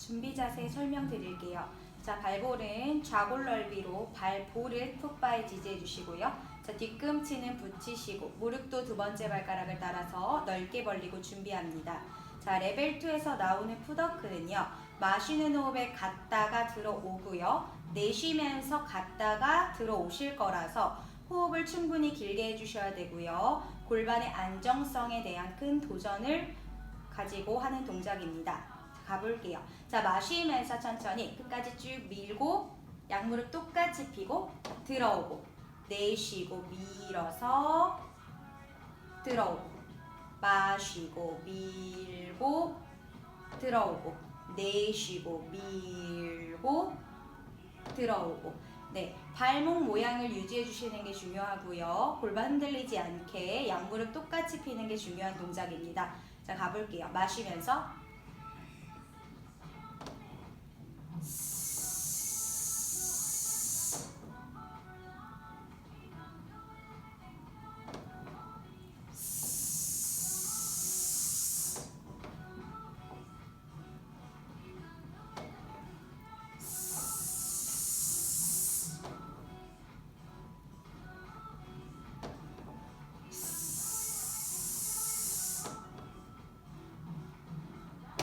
준비 자세 설명드릴게요. 자, 발볼은 좌골 넓이로 발볼을 풋바에 지지해 주시고요. 자, 뒤꿈치는 붙이시고 무릎도 두 번째 발가락을 따라서 넓게 벌리고 준비합니다. 자, 레벨 2에서 나오는 푸더크는요. 마시는 호흡에 갔다가 들어오고요. 내쉬면서 갔다가 들어오실 거라서 호흡을 충분히 길게 해주셔야 되고요. 골반의 안정성에 대한 큰 도전을 가지고 하는 동작입니다. 자, 가볼게요. 자, 마시면서 천천히 끝까지 쭉 밀고 양무릎 똑같이 펴고 들어오고 내쉬고 밀어서 들어오고 마시고 밀고 들어오고 내쉬고 밀고 들어오고. 네 발목 모양을 유지해 주시는 게 중요하고요. 골반 흔들리지 않게 양무릎 똑같이 피는 게 중요한 동작입니다. 자 가볼게요. 마시면서